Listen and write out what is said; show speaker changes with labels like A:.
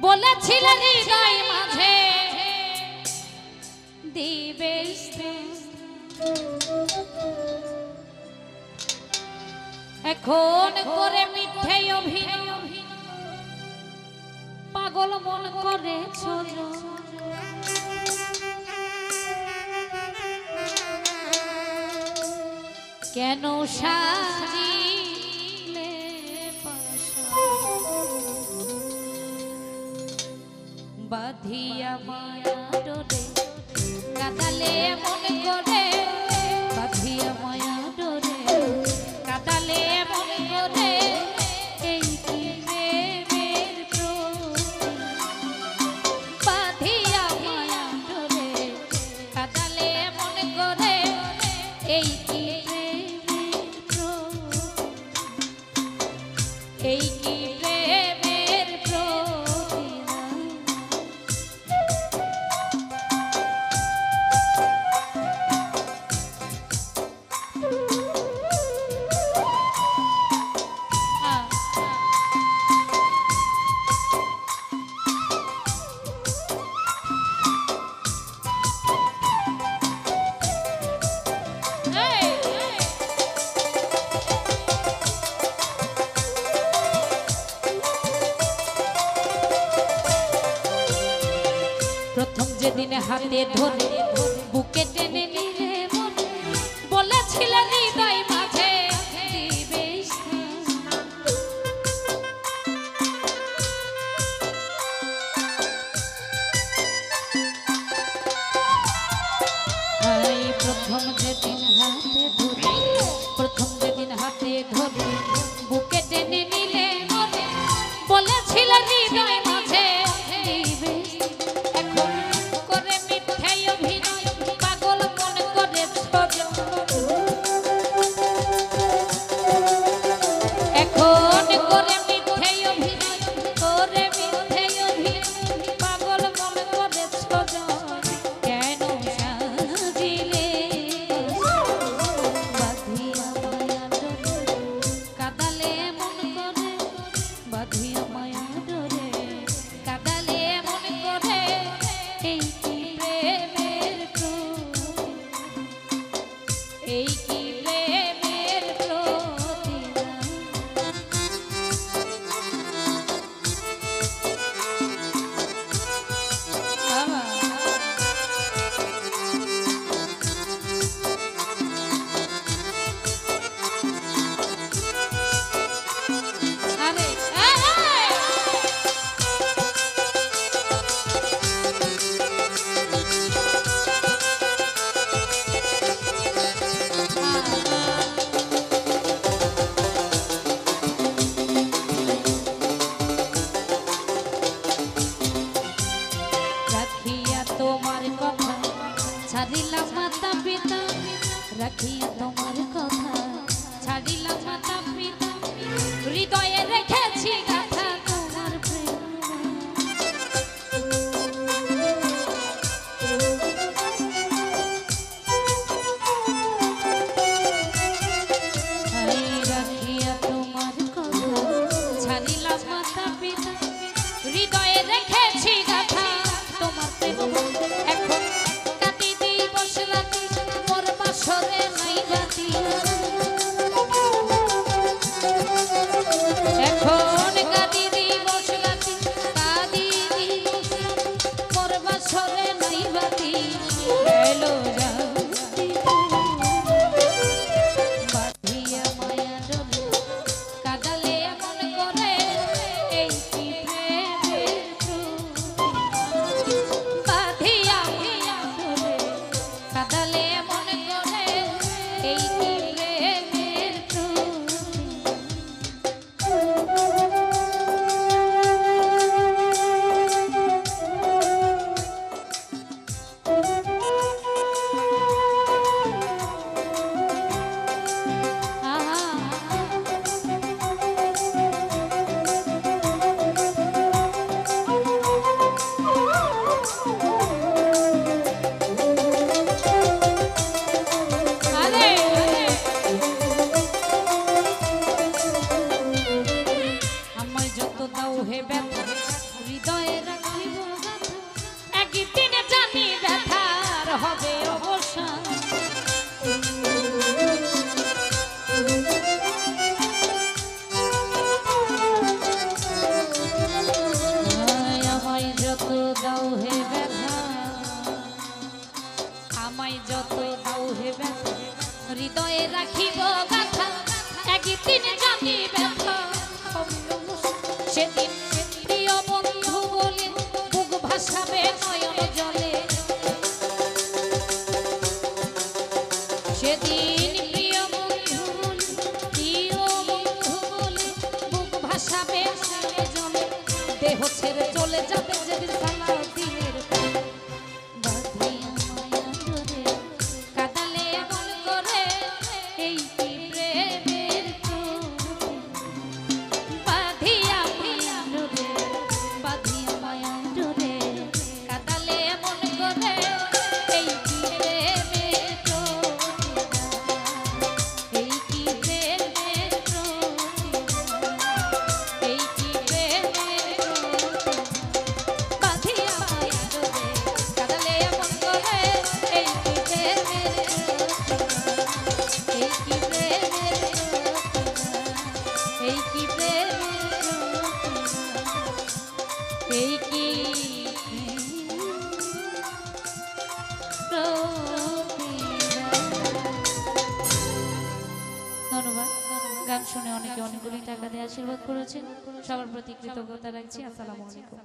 A: বলেছিলেন হৃদয় মাঝে। দিবে এখন করে মিথ্যে অভিনয়। পাগল মন করে চলো। কেন সাজি বাধিয়া মায়া ডোরে কাতালে মনে কর हाथे धोने बुकेटे ने No matter how. Bye. হবে অবসান। আমায় যত দাও হে ব্যথা, আমায় যত দাও হে ব্যথা, হৃদয়ে রাখিব গাথা, একদিন জানি দেহ ছেড়ে চলে যাবে যেদিন সালাউদ্দিনের ধন্যবাদ। গান শুনে অনেকে অনেকগুলি টাকা দিয়ে আশীর্বাদ করেছেন। সবার প্রতি কৃতজ্ঞতা রাখছি। আসসালামু আলাইকুম।